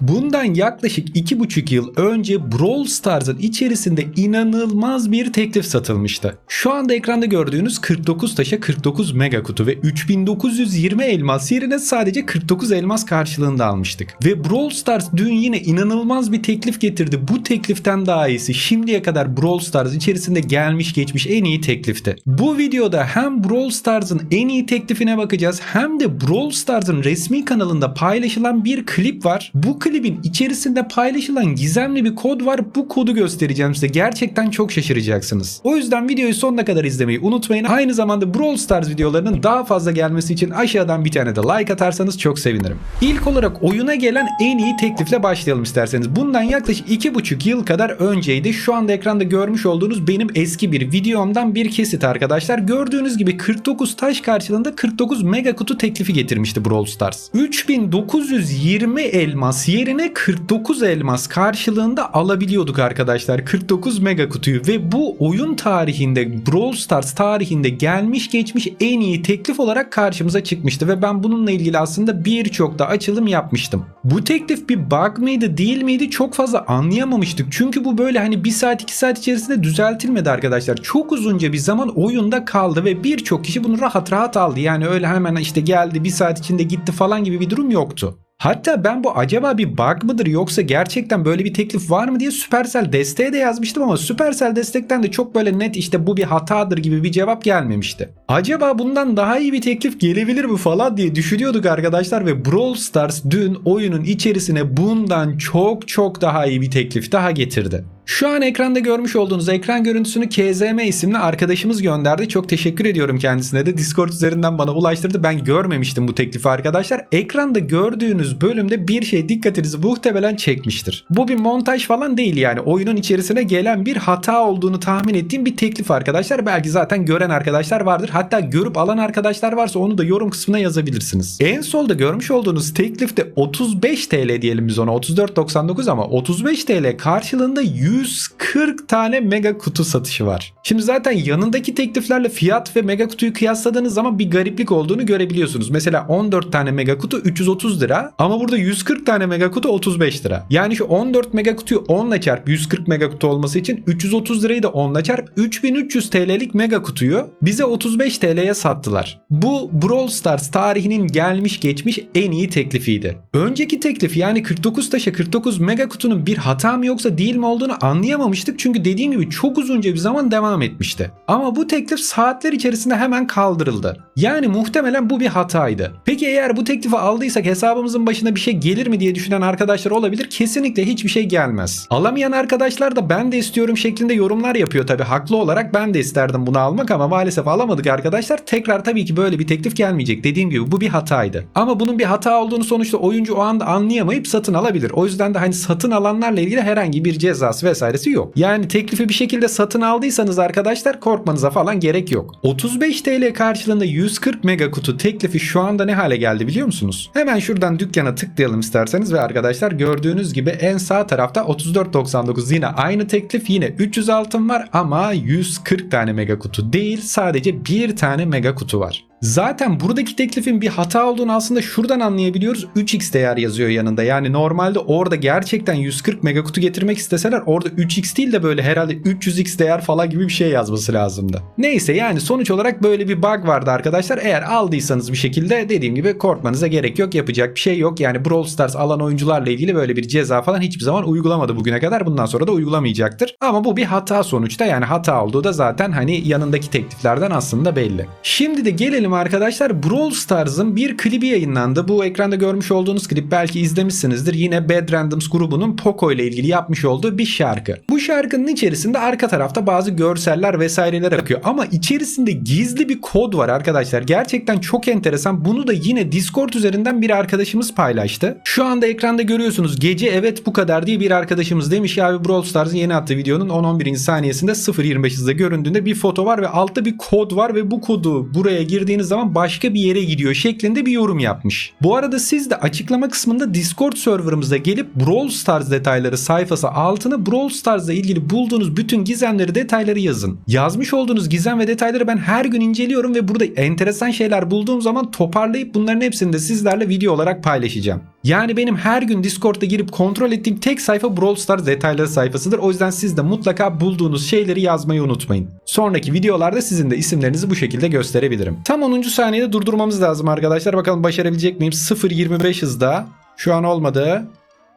Bundan yaklaşık 2,5 yıl önce Brawl Stars'ın içerisinde inanılmaz bir teklif satılmıştı. Şu anda ekranda gördüğünüz 49 taşa 49 mega kutu ve 3920 elmas yerine sadece 49 elmas karşılığında almıştık. Ve Brawl Stars dün yine inanılmaz bir teklif getirdi. Bu tekliften daha iyisi şimdiye kadar Brawl Stars içerisinde gelmiş geçmiş en iyi teklifti. Bu videoda hem Brawl Stars'ın en iyi teklifine bakacağız hem de Brawl Stars'ın resmi kanalında paylaşılan bir klip var. Bu klibin içerisinde paylaşılan gizemli bir kod var. Bu kodu göstereceğim size. Gerçekten çok şaşıracaksınız. O yüzden videoyu sonuna kadar izlemeyi unutmayın. Aynı zamanda Brawl Stars videolarının daha fazla gelmesi için aşağıdan bir tane de like atarsanız çok sevinirim. İlk olarak oyuna gelen en iyi teklifle başlayalım isterseniz. Bundan yaklaşık 2,5 yıl kadar önceydi. Şu anda ekranda görmüş olduğunuz benim eski bir videomdan bir kesit arkadaşlar. Gördüğünüz gibi 49 taş karşılığında 49 mega kutu teklifi getirmişti Brawl Stars. 3920 elmas yerine 49 elmas karşılığında alabiliyorduk arkadaşlar 49 mega kutuyu ve bu oyun tarihinde Brawl Stars tarihinde gelmiş geçmiş en iyi teklif olarak karşımıza çıkmıştı ve ben bununla ilgili aslında birçok da açılım yapmıştım. Bu teklif bir bug mıydı değil miydi çok fazla anlayamamıştık çünkü bu böyle hani 1 saat 2 saat içerisinde düzeltilmedi arkadaşlar. Çok uzunca bir zaman oyunda kaldı ve birçok kişi bunu rahat rahat aldı. Yani öyle hemen işte geldi 1 saat içinde gitti falan gibi bir durum yoktu. Hatta ben bu acaba bir bug mıdır yoksa gerçekten böyle bir teklif var mı diye Supercell desteğe de yazmıştım ama Supercell destekten de çok böyle net işte bu bir hatadır gibi bir cevap gelmemişti. Acaba bundan daha iyi bir teklif gelebilir mi falan diye düşünüyorduk arkadaşlar ve Brawl Stars dün oyunun içerisine bundan çok çok daha iyi bir teklif daha getirdi. Şu an ekranda görmüş olduğunuz ekran görüntüsünü KZM isimli arkadaşımız gönderdi. Çok teşekkür ediyorum kendisine de. Discord üzerinden bana ulaştırdı. Ben görmemiştim bu teklifi arkadaşlar. Ekranda gördüğünüz bölümde bir şey dikkatinizi muhtemelen çekmiştir. Bu bir montaj falan değil yani. Oyunun içerisine gelen bir hata olduğunu tahmin ettiğim bir teklif arkadaşlar. Belki zaten gören arkadaşlar vardır. Hatta görüp alan arkadaşlar varsa onu da yorum kısmına yazabilirsiniz. En solda görmüş olduğunuz teklifte 35 TL diyelim biz ona. 34.99 ama 35 TL karşılığında 140 tane mega kutu satışı var. Şimdi zaten yanındaki tekliflerle fiyat ve mega kutuyu kıyasladığınız zaman bir gariplik olduğunu görebiliyorsunuz. Mesela 14 tane mega kutu 330 lira ama burada 140 tane mega kutu 35 lira. Yani şu 14 mega kutuyu 10 ile çarp 140 mega kutu olması için 330 lirayı da 10 ile çarp 3300 TL'lik mega kutuyu bize 35 TL'ye sattılar. Bu Brawl Stars tarihinin gelmiş geçmiş en iyi teklifiydi. Önceki teklif yani 49 taşa 49 mega kutunun bir hata mı yoksa değil mi olduğunu anlayamamıştık çünkü dediğim gibi çok uzunca bir zaman devam etmişti. Ama bu teklif saatler içerisinde hemen kaldırıldı. Yani muhtemelen bu bir hataydı. Peki eğer bu teklifi aldıysak hesabımızın başına bir şey gelir mi diye düşünen arkadaşlar olabilir. Kesinlikle hiçbir şey gelmez. Alamayan arkadaşlar da ben de istiyorum şeklinde yorumlar yapıyor tabi haklı olarak ben de isterdim bunu almak ama maalesef alamadık arkadaşlar. Tekrar tabii ki böyle bir teklif gelmeyecek. Dediğim gibi bu bir hataydı. Ama bunun bir hata olduğunu sonuçta oyuncu o anda anlayamayıp satın alabilir. O yüzden de hani satın alanlarla ilgili herhangi bir cezası vesairesi yok. Yani teklifi bir şekilde satın aldıysanız arkadaşlar korkmanıza falan gerek yok. 35 TL karşılığında 140 mega kutu teklifi şu anda ne hale geldi biliyor musunuz? Hemen şuradan dükkana tıklayalım isterseniz ve arkadaşlar gördüğünüz gibi en sağ tarafta 34.99 yine aynı teklif yine 300 altın var ama 140 tane mega kutu değil sadece bir tane mega kutu var. Zaten buradaki teklifin bir hata olduğunu aslında şuradan anlayabiliyoruz. 3x değer yazıyor yanında. Yani normalde orada gerçekten 140 mega kutu getirmek isteseler orada 3x değil de böyle herhalde 300x değer falan gibi bir şey yazması lazımdı. Neyse yani sonuç olarak böyle bir bug vardı arkadaşlar. Eğer aldıysanız bir şekilde dediğim gibi korkmanıza gerek yok. Yapacak bir şey yok. Yani Brawl Stars alan oyuncularla ilgili böyle bir ceza falan hiçbir zaman uygulamadı bugüne kadar. Bundan sonra da uygulamayacaktır. Ama bu bir hata sonuçta. Yani hata olduğu da zaten hani yanındaki tekliflerden aslında belli. Şimdi de gelelim arkadaşlar Brawl Stars'ın bir klibi yayınlandı. Bu ekranda görmüş olduğunuz klip belki izlemişsinizdir. Yine Bad Randoms grubunun Poco ile ilgili yapmış olduğu bir şarkı. Bu şarkının içerisinde arka tarafta bazı görseller vesaireler akıyor. Ama içerisinde gizli bir kod var arkadaşlar. Gerçekten çok enteresan. Bunu da yine Discord üzerinden bir arkadaşımız paylaştı. Şu anda ekranda görüyorsunuz. Gece evet bu kadar diye bir arkadaşımız demiş ki abi Brawl Stars'ın yeni attığı videonun 10-11. saniyesinde 0.25 hızda göründüğünde bir foto var ve altta bir kod var ve bu kodu buraya girdiğiniz zaman başka bir yere gidiyor şeklinde bir yorum yapmış. Bu arada siz de açıklama kısmında Discord serverımıza gelip Brawl Stars detayları sayfası altına Brawl Stars'la ilgili bulduğunuz bütün gizemleri detayları yazın. Yazmış olduğunuz gizem ve detayları ben her gün inceliyorum ve burada enteresan şeyler bulduğum zaman toparlayıp bunların hepsini de sizlerle video olarak paylaşacağım. Yani benim her gün Discord'da girip kontrol ettiğim tek sayfa Brawl Stars detayları sayfasıdır. O yüzden siz de mutlaka bulduğunuz şeyleri yazmayı unutmayın. Sonraki videolarda sizin de isimlerinizi bu şekilde gösterebilirim. Tam 10. saniyede durdurmamız lazım arkadaşlar. Bakalım başarabilecek miyim? 0.25 hızda. Şu an olmadı.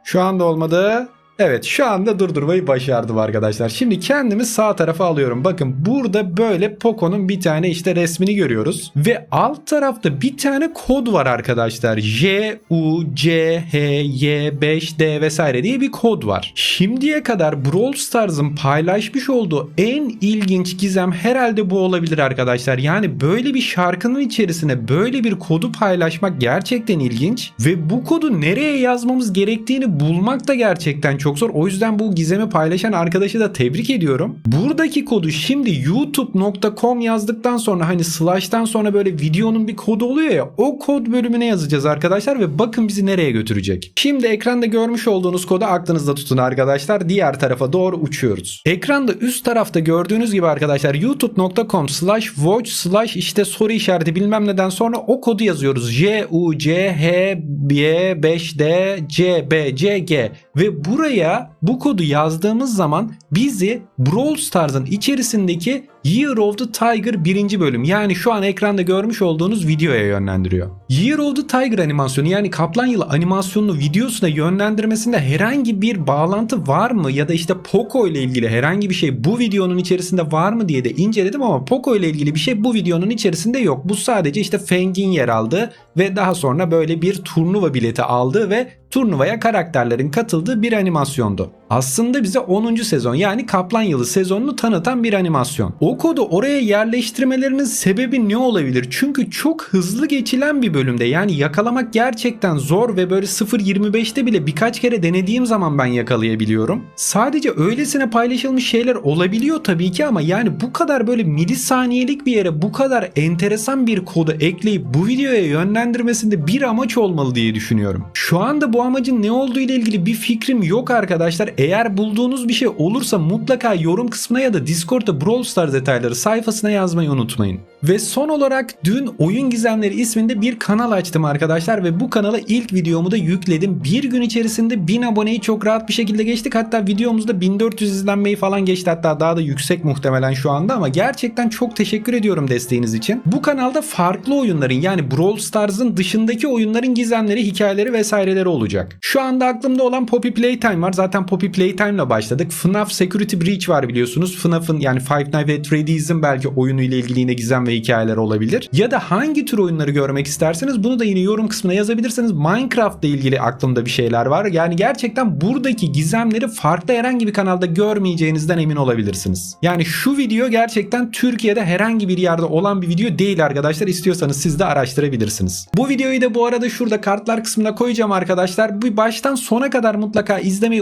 Şu anda olmadı. Evet şu anda durdurmayı başardım arkadaşlar. Şimdi kendimi sağ tarafa alıyorum. Bakın burada böyle Poco'nun bir tane işte resmini görüyoruz. Ve alt tarafta bir tane kod var arkadaşlar. J, U, C, H, Y, 5, D vesaire diye bir kod var. Şimdiye kadar Brawl Stars'ın paylaşmış olduğu en ilginç gizem herhalde bu olabilir arkadaşlar. Yani böyle bir şarkının içerisine böyle bir kodu paylaşmak gerçekten ilginç. Ve bu kodu nereye yazmamız gerektiğini bulmak da gerçekten çok zor. O yüzden bu gizemi paylaşan arkadaşı da tebrik ediyorum. Buradaki kodu şimdi youtube.com yazdıktan sonra hani slash'tan sonra böyle videonun bir kodu oluyor ya o kod bölümüne yazacağız arkadaşlar ve bakın bizi nereye götürecek. Şimdi ekranda görmüş olduğunuz kodu aklınızda tutun arkadaşlar. Diğer tarafa doğru uçuyoruz. Ekranda üst tarafta gördüğünüz gibi arkadaşlar youtube.com slash watch slash işte soru işareti bilmem neden sonra o kodu yazıyoruz. J, U, C, H, Y, 5, D, C, B, C, G ve buraya bu kodu yazdığımız zaman bizi Brawl Stars'ın içerisindeki Year of the Tiger birinci bölüm yani şu an ekranda görmüş olduğunuz videoya yönlendiriyor. Year of the Tiger animasyonu yani Kaplan Yılı animasyonunu videosuna yönlendirmesinde herhangi bir bağlantı var mı ya da işte Poco ile ilgili herhangi bir şey bu videonun içerisinde var mı diye de inceledim ama Poco ile ilgili bir şey bu videonun içerisinde yok. Bu sadece işte Fang'in yer aldığı ve daha sonra böyle bir turnuva bileti aldığı ve turnuvaya karakterlerin katıldığı bir animasyondu. Aslında bize 10. sezon yani Kaplan Yılı sezonunu tanıtan bir animasyon. O kodu oraya yerleştirmelerinin sebebi ne olabilir? Çünkü çok hızlı geçilen bir bölümde yani yakalamak gerçekten zor ve böyle 0.25'te bile birkaç kere denediğim zaman ben yakalayabiliyorum. Sadece öylesine paylaşılmış şeyler olabiliyor tabii ki ama yani bu kadar böyle milisaniyelik bir yere bu kadar enteresan bir kodu ekleyip bu videoya yönlendirmesinde bir amaç olmalı diye düşünüyorum. Şu anda bu amacın ne olduğu ile ilgili bir fikrim yok arkadaşlar. Eğer bulduğunuz bir şey olursa mutlaka yorum kısmına ya da Discord'da Brawl Stars detayları sayfasına yazmayı unutmayın. Ve son olarak dün Oyun Gizemleri isminde bir kanal açtım arkadaşlar ve bu kanala ilk videomu da yükledim. Bir gün içerisinde 1000 aboneyi çok rahat bir şekilde geçtik. Hatta videomuzda 1400 izlenmeyi falan geçti. Hatta daha da yüksek muhtemelen şu anda ama gerçekten çok teşekkür ediyorum desteğiniz için. Bu kanalda farklı oyunların yani Brawl Stars'ın dışındaki oyunların gizemleri, hikayeleri vesaireleri olacak. Şu anda aklımda olan Poppy Playtime var. Zaten Poppy Playtime'la başladık. FNAF Security Breach var biliyorsunuz. FNAF'ın yani Five Nights at Freddy's'in belki oyunu ile ilgili yine gizem ve hikayeler olabilir. Ya da hangi tür oyunları görmek isterseniz bunu da yine yorum kısmına yazabilirsiniz. Minecraft ile ilgili aklımda bir şeyler var. Yani gerçekten buradaki gizemleri farklı herhangi bir kanalda görmeyeceğinizden emin olabilirsiniz. Yani şu video gerçekten Türkiye'de herhangi bir yerde olan bir video değil arkadaşlar. İstiyorsanız siz de araştırabilirsiniz. Bu videoyu da bu arada şurada kartlar kısmına koyacağım arkadaşlar. Bu baştan sona kadar mutlaka izlemeyi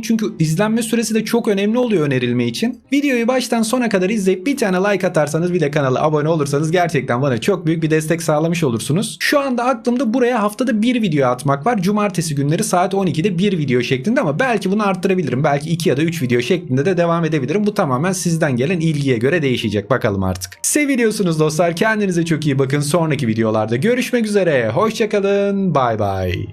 unutmayın. Çünkü izlenme süresi de çok önemli oluyor önerilme için. Videoyu baştan sona kadar izleyip bir tane like atarsanız bir de kanala abone olursanız gerçekten bana çok büyük bir destek sağlamış olursunuz. Şu anda aklımda buraya haftada bir video atmak var. Cumartesi günleri saat 12'de bir video şeklinde ama belki bunu arttırabilirim. Belki 2 ya da 3 video şeklinde de devam edebilirim. Bu tamamen sizden gelen ilgiye göre değişecek. Bakalım artık. Seviliyorsunuz dostlar. Kendinize çok iyi bakın. Sonraki videolarda görüşmek üzere. Hoşçakalın. Bay bay.